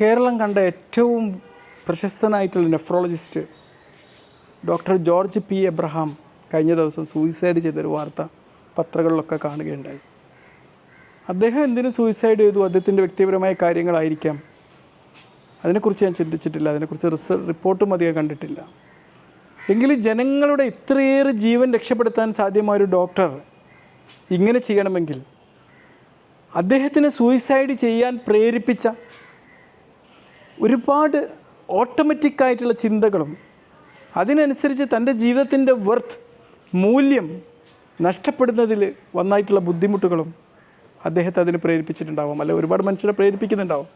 കേരളം കണ്ട ഏറ്റവും പ്രശസ്തനായിട്ടുള്ള nephrologist doctor George P Abraham കഴിഞ്ഞ ദിവസം സൂയിസൈഡ് ചെയ്തൊരു വാർത്ത പത്രങ്ങളിലൊക്കെ കാണുകയുണ്ടായി. അദ്ദേഹം എന്തിനു സൂയിസൈഡ് ചെയ്തു? അദ്ദേഹത്തിന്റെ വ്യക്തിപരമായ കാര്യങ്ങളായിരിക്കാം. അതിനെക്കുറിച്ച് ഞാൻ ചിന്തിച്ചിട്ടില്ല. അതിനെക്കുറിച്ച് റിസ റിപ്പോർട്ടും അധികം കണ്ടിട്ടില്ല. എങ്കിലും ജനങ്ങളുടെ ഇത്രയേറെ ജീവൻ രക്ഷപ്പെടുത്താൻ സാധ്യമായ ഒരു ഡോക്ടർ ഇങ്ങനെ ചെയ്യണമെങ്കിൽ അദ്ദേഹത്തിന് സൂയിസൈഡ് ചെയ്യാൻ പ്രേരിപ്പിച്ച ഒരുപാട് ഓട്ടോമാറ്റിക്കായിട്ടുള്ള ചിന്തകളും അതിനനുസരിച്ച് തന്റെ ജീവിതത്തിന്റെ വർത്ത് മൂല്യം നഷ്ടപ്പെടുന്നതിൽ വന്നായിട്ടുള്ള ബുദ്ധിമുട്ടുകളും അദ്ദേഹത്തെ അതിന് പ്രേരിപ്പിച്ചിട്ടുണ്ടാവും. അല്ലെ ഒരുപാട് മനുഷ്യരെ പ്രേരിപ്പിക്കുന്നുണ്ടാവും.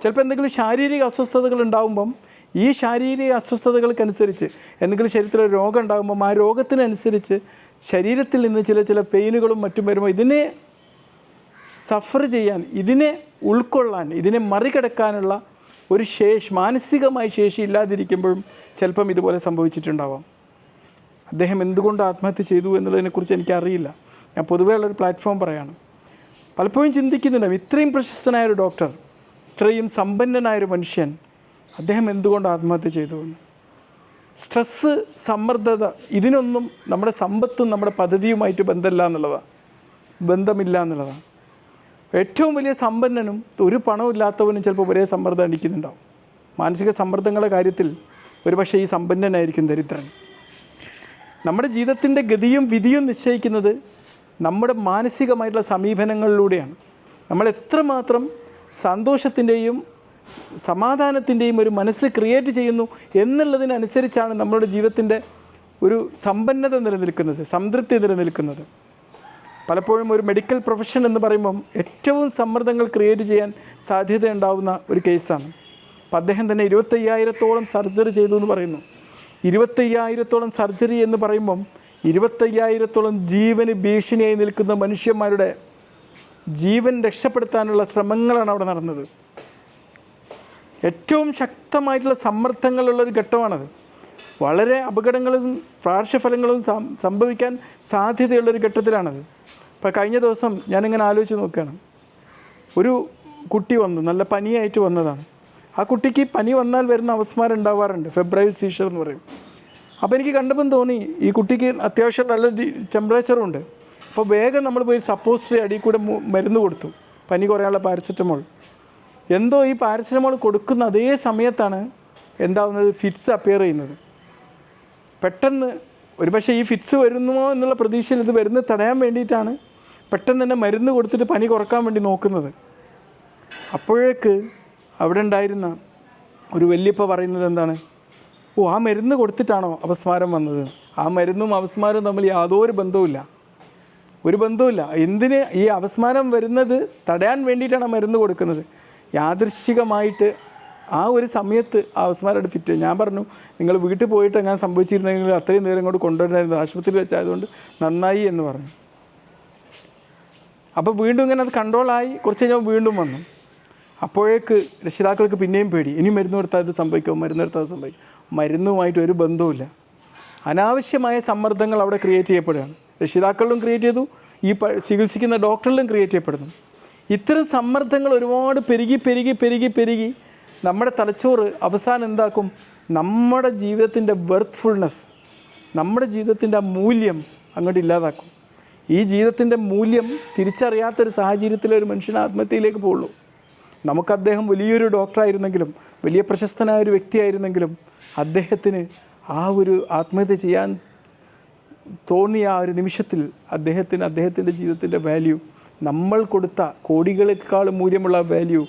ചിലപ്പോൾ എന്തെങ്കിലും ശാരീരിക അസ്വസ്ഥതകൾ ഉണ്ടാകുമ്പം ഈ ശാരീരിക അസ്വസ്ഥതകൾക്കനുസരിച്ച് എന്തെങ്കിലും ശരീരത്തിൽ രോഗം ഉണ്ടാകുമ്പം ആ രോഗത്തിനനുസരിച്ച് ശരീരത്തിൽ നിന്ന് ചില ചില പെയിനുകളും മറ്റും വരുമ്പോൾ ഇതിനെ സഫർ ചെയ്യാൻ ഇതിനെ ഉൾക്കൊള്ളാൻ ഇതിനെ മറികടക്കാനുള്ള ഒരു ശേഷ് മാനസികമായ ശേഷി ഇല്ലാതിരിക്കുമ്പോഴും ചിലപ്പം ഇതുപോലെ സംഭവിച്ചിട്ടുണ്ടാവാം. അദ്ദേഹം എന്തുകൊണ്ട് ആത്മഹത്യ ചെയ്തു എന്നുള്ളതിനെക്കുറിച്ച് എനിക്കറിയില്ല. ഞാൻ പൊതുവേ ഉള്ളൊരു പ്ലാറ്റ്ഫോം പറയാണ്. പലപ്പോഴും ചിന്തിക്കുന്നുണ്ടാവും ഇത്രയും പ്രശസ്തനായ ഒരു ഡോക്ടർ ഇത്രയും സമ്പന്നനായൊരു മനുഷ്യൻ അദ്ദേഹം എന്തുകൊണ്ട് ആത്മഹത്യ ചെയ്തു എന്ന്. സ്ട്രെസ്സ് സമ്മർദ്ദത ഇതിനൊന്നും നമ്മുടെ സമ്പത്തും നമ്മുടെ പദവിയുമായിട്ട് ബന്ധമില്ല എന്നുള്ളതാണ് ബന്ധമില്ല എന്നുള്ളതാണ് ഏറ്റവും വലിയ സമ്പന്നനും ഒരു പണവും ഇല്ലാത്തവനും ചിലപ്പോൾ ഒരേ സമ്മർദ്ദം അടിക്കുന്നുണ്ടാവും. മാനസിക സമ്മർദ്ദങ്ങളുടെ കാര്യത്തിൽ ഒരുപക്ഷെ ഈ സമ്പന്നനായിരിക്കും ദരിദ്രൻ. നമ്മുടെ ജീവിതത്തിന്റെ ഗതിയും വിധിയും നിശ്ചയിക്കുന്നത് നമ്മുടെ മാനസികമായിട്ടുള്ള സമീപനങ്ങളിലൂടെയാണ്. നമ്മൾ എത്രമാത്രം സന്തോഷത്തിന്റെയും സമാധാനത്തിന്റെയും ഒരു മനസ്സ് ക്രിയേറ്റ് ചെയ്യുന്നു എന്നുള്ളതിനനുസരിച്ചാണ് നമ്മുടെ ജീവിതത്തിന്റെ ഒരു സമ്പന്നത നിലനിൽക്കുന്നത് സംതൃപ്തി നിലനിൽക്കുന്നത്. പലപ്പോഴും ഒരു മെഡിക്കൽ പ്രൊഫഷൻ എന്ന് പറയുമ്പം ഏറ്റവും സമ്മർദ്ദങ്ങൾ ക്രിയേറ്റ് ചെയ്യാൻ സാധ്യതയുണ്ടാവുന്ന ഒരു കേസാണ് അപ്പം അദ്ദേഹം തന്നെ ഇരുപത്തയ്യായിരത്തോളം സർജറി ചെയ്തു എന്ന് പറയുന്നു. ഇരുപത്തയ്യായിരത്തോളം സർജറി എന്ന് പറയുമ്പം ഇരുപത്തയ്യായിരത്തോളം ജീവന് ഭീഷണിയായി നിൽക്കുന്ന മനുഷ്യന്മാരുടെ ജീവൻ രക്ഷപ്പെടുത്താനുള്ള ശ്രമങ്ങളാണ് അവിടെ നടന്നത്. ഏറ്റവും ശക്തമായിട്ടുള്ള സമ്മർദ്ദങ്ങളുള്ള ഒരു ഘട്ടമാണത്. വളരെ അപകടങ്ങളും പാർശ്വഫലങ്ങളും സംഭവിക്കാൻ സാധ്യതയുള്ളൊരു ഘട്ടത്തിലാണത്. ഇപ്പോൾ കഴിഞ്ഞ ദിവസം ഞാനിങ്ങനെ ആലോചിച്ച് നോക്കുകയാണ് ഒരു കുട്ടി വന്നു നല്ല പനിയായിട്ട് വന്നതാണ്. ആ കുട്ടിക്ക് പനി വന്നാൽ വരുന്ന അവസ്മാരം ഉണ്ടാവാറുണ്ട് ഫെബ്രുവരി സീഷർ എന്ന് പറയും. അപ്പോൾ എനിക്ക് കണ്ടപ്പം തോന്നി ഈ കുട്ടിക്ക് അത്യാവശ്യം നല്ല ടെമ്പറേച്ചറും ഉണ്ട്. അപ്പോൾ വേഗം നമ്മൾ പോയി സപ്പോസ്റ്ററി അടിയിൽ കൂടെ മരുന്ന് കൊടുത്തു പനി കുറയാനുള്ള പാരസെറ്റമോൾ എന്തോ ഈ പാരസെറ്റമോൾ കൊടുക്കുന്ന അതേ സമയത്താണ് എന്താവുന്നത് ഫിറ്റ്സ് അപ്പിയർ ചെയ്യുന്നത്. പെട്ടെന്ന് ഒരുപക്ഷെ ഈ ഫിറ്റ്സ് വരുന്നുമോ എന്നുള്ള പ്രതീക്ഷയിൽ ഇത് വരുന്നത് തടയാൻ വേണ്ടിയിട്ടാണ് പെട്ടെന്ന് തന്നെ മരുന്ന് കൊടുത്തിട്ട് പനി കുറയ്ക്കാൻ വേണ്ടി നോക്കുന്നത്. അപ്പോഴേക്ക് അവിടെ ഉണ്ടായിരുന്ന ഒരു വല്യപ്പ പറയുന്നത് എന്താണ്? ഓ ആ മരുന്ന് കൊടുത്തിട്ടാണോ അപസ്മാരം വന്നത്? ആ മരുന്നും അപസ്മാരവും തമ്മിൽ യാതൊരു ബന്ധവുമില്ല. ഒരു ബന്ധവുമില്ല. എന്തിന് ഈ അപസ്മാരം വരുന്നത്? തടയാൻ വേണ്ടിയിട്ടാണ് മരുന്ന് കൊടുക്കുന്നത്. യാദൃശികമായിട്ട് ആ ഒരു സമയത്ത് ആ അപസ്മാരം ഫിറ്റ് ഞാൻ പറഞ്ഞു നിങ്ങൾ വീട്ടിൽ പോയിട്ട് ഞാൻ സംഭവിച്ചിരുന്നെങ്കിൽ അത്രയും നേരം ഇങ്ങോട്ട് കൊണ്ടുവരുന്നായിരുന്നു ആശുപത്രിയിൽ വെച്ചായതുകൊണ്ട് നന്നായി എന്ന് പറഞ്ഞു. അപ്പോൾ വീണ്ടും ഇങ്ങനെ അത് കൺട്രോളായി കുറച്ച് കഴിഞ്ഞാൽ വീണ്ടും വന്നു. അപ്പോഴേക്ക് രക്ഷിതാക്കൾക്ക് പിന്നെയും പേടി. ഇനി മരുന്ന് കൊടുത്താൽ ഇത് സംഭവിക്കും മരുന്ന് കൊടുത്താൽ സംഭവിക്കും മരുന്നുമായിട്ട് ഒരു ബന്ധവുമില്ല. അനാവശ്യമായ സമ്മർദ്ദങ്ങൾ അവിടെ ക്രിയേറ്റ് ചെയ്യപ്പെടുകയാണ്. രക്ഷിതാക്കളിലും ക്രിയേറ്റ് ചെയ്തു. ഈ ചികിത്സിക്കുന്ന ഡോക്ടറിലും ക്രിയേറ്റ് ചെയ്യപ്പെടുന്നു. ഇത്തരം സമ്മർദ്ദങ്ങൾ ഒരുപാട് പെരുകി പെരുകി പെരുകി പെരുകി നമ്മുടെ തലച്ചോറ് അവസാനം എന്താക്കും? നമ്മുടെ ജീവിതത്തിന്റെ വെർത്ത്ഫുൾനെസ് നമ്മുടെ ജീവിതത്തിന്റെ മൂല്യം അങ്ങോട്ട് ഇല്ലാതാക്കും. ഈ ജീവിതത്തിന്റെ മൂല്യം തിരിച്ചറിയാത്തൊരു സാഹചര്യത്തിലെ ഒരു മനുഷ്യൻ ആത്മഹത്യയിലേക്ക് പോകുള്ളൂ. നമുക്ക് അദ്ദേഹം വലിയൊരു ഡോക്ടറായിരുന്നെങ്കിലും വലിയ പ്രശസ്തനായ ഒരു വ്യക്തിയായിരുന്നെങ്കിലും അദ്ദേഹത്തിന് ആ ഒരു ആത്മഹത്യ ചെയ്യാൻ തോന്നിയ ആ ഒരു നിമിഷത്തിൽ അദ്ദേഹത്തിന് അദ്ദേഹത്തിന്റെ ജീവിതത്തിന്റെ വാല്യൂ നമ്മൾ കൊടുത്ത കോടികളെക്കാളും മൂല്യമുള്ള വാല്യൂ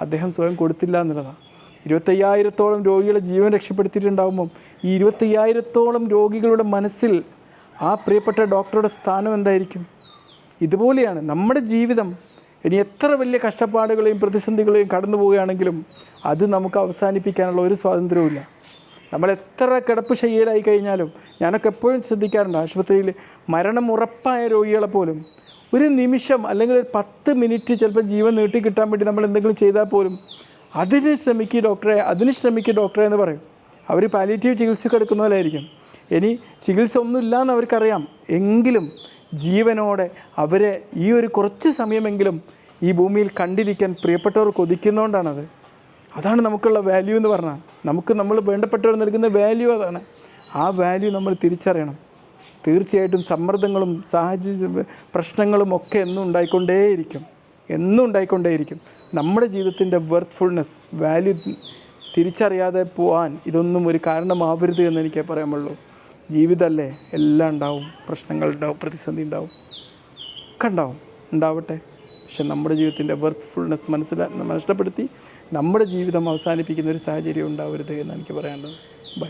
അദ്ദേഹം സ്വയം കൊടുത്തില്ല എന്നുള്ളതാണ്. ഇരുപത്തയ്യായിരത്തോളം രോഗികളെ ജീവൻ രക്ഷപ്പെടുത്തിയിട്ടുണ്ടാകുമ്പം ഈ ഇരുപത്തയ്യായിരത്തോളം രോഗികളുടെ മനസ്സിൽ ആ പ്രിയപ്പെട്ട ഡോക്ടറുടെ സ്ഥാനം എന്തായിരിക്കും? ഇതുപോലെയാണ് നമ്മുടെ ജീവിതം. ഇനി എത്ര വലിയ കഷ്ടപ്പാടുകളെയും പ്രതിസന്ധികളെയും കടന്നു പോവുകയാണെങ്കിലും അത് നമുക്ക് അവസാനിപ്പിക്കാനുള്ള ഒരു സ്വാതന്ത്ര്യവുമില്ല. നമ്മൾ എത്ര കിടപ്പ് ശയ്യയിലായി കഴിഞ്ഞാലും ഞാനൊക്കെ എപ്പോഴും ശ്രദ്ധിക്കാറുണ്ട് ആശുപത്രിയിൽ മരണം ഉറപ്പായ രോഗികളെ പോലും. ഒരു നിമിഷം അല്ലെങ്കിൽ ഒരു പത്ത് മിനിറ്റ് ചിലപ്പോൾ ജീവൻ നീട്ടി കിട്ടാൻ വേണ്ടി നമ്മൾ എന്തെങ്കിലും ചെയ്താൽ പോലും അതിന് ശ്രമിക്കുക ഡോക്ടറെ അതിന് ശ്രമിക്കുക ഡോക്ടറെ എന്ന് പറയും. അവർ പാലിയേറ്റീവ് ചികിത്സയ്ക്ക് ആയിരിക്കും ഇനി ചികിത്സ ഒന്നുമില്ല എന്ന് അവർക്കറിയാം. എങ്കിലും ജീവനോടെ അവരെ ഈ ഒരു കുറച്ച് സമയമെങ്കിലും ഈ ഭൂമിയിൽ കണ്ടിരിക്കാൻ പ്രിയപ്പെട്ടവർ കൊതിക്കുന്നതുകൊണ്ടാണത് അതാണ് നമുക്കുള്ള വാല്യൂ എന്ന് പറഞ്ഞാൽ. നമുക്ക് നമ്മൾ വേണ്ടപ്പെട്ടവർ നൽകുന്ന വാല്യൂ അതാണ്. ആ വാല്യൂ നമ്മൾ തിരിച്ചറിയണം. തീർച്ചയായിട്ടും സമ്മർദ്ദങ്ങളും സാഹചര്യ പ്രശ്നങ്ങളും ഒക്കെ എന്നും ഉണ്ടായിക്കൊണ്ടേയിരിക്കും. എന്നും ഉണ്ടായിക്കൊണ്ടേയിരിക്കും. നമ്മുടെ ജീവിതത്തിന്റെ വർത്ത്ഫുൾനെസ് വാല്യൂ തിരിച്ചറിയാതെ പോകാൻ ഇതൊന്നും ഒരു കാരണമാവരുത് എന്ന് എനിക്ക് പറയാമുള്ളൂ ജീവിതമല്ലേ എല്ലാം ഉണ്ടാവും. പ്രശ്നങ്ങളുണ്ടാവും പ്രതിസന്ധി ഉണ്ടാവും. ഒക്കെ ഉണ്ടാവും. ഉണ്ടാവട്ടെ. പക്ഷെ നമ്മുടെ ജീവിതത്തിന്റെ വർത്ത്ഫുൾനെസ് മനസ്സിലാ നഷ്ടപ്പെടുത്തി നമ്മുടെ ജീവിതം അവസാനിപ്പിക്കുന്ന ഒരു സാഹചര്യം ഉണ്ടാവരുത് എന്ന് എനിക്ക് പറയാനുള്ളത്. ബൈ